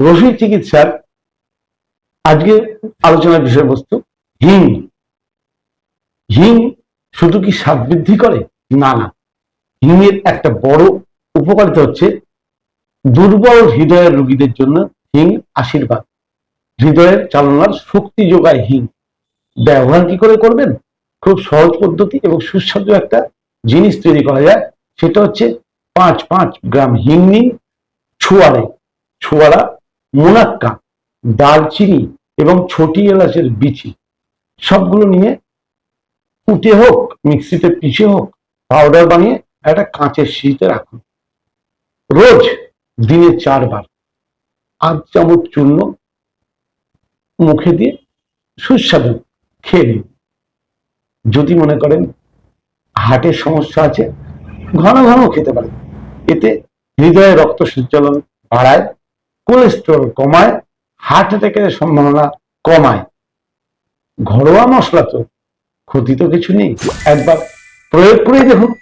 রসুই চিকিৎসার আজকে আলোচনার বিষয়বস্তু হিং। হিং শুধু কি স্বাদ বৃদ্ধি করে? না না। হিংয়ের একটা বড় উপকারিতা হচ্ছে দুর্বল হৃদয়ের রোগীদের জন্য হিং আশীর্বাদ। হৃদয়ের চালনার শক্তি যোগায় হিং। ব্যবহার কি করে করবেন? খুব সহজ পদ্ধতি এবং সুস্বাদু একটা জিনিস তৈরি করা যায়। সেটা হচ্ছে পাঁচ পাঁচ গ্রাম হিং নিন। ছুয়ারে ছুয়ারা মুনাক্কা, দালচিনি এবং ছোটি এলাচের বিচি। সবগুলো নিয়ে কুটে হোক, মিক্সিতে পিষে হোক পাউডার বানিয়ে একটা কাঁচের শিশিতে রাখুন। রোজ দিনে চারবার আধ চামচ চূর্ণ মুখে দিয়ে সুস্বাদু খেয়ে নিন। যদি মনে করেন হার্টের সমস্যা আছে, ঘন ঘন খেতে পারেন। এতে হৃদয়ে রক্ত সঞ্চালন বাড়ায় কোলেস্টেরল কমায়, হার্ট অ্যাটাকের সম্ভাবনা কমায়। ঘরোয়া মশলা তো, ক্ষতি তো কিছু নেই। একবার প্রয়োগ করে দেখুন।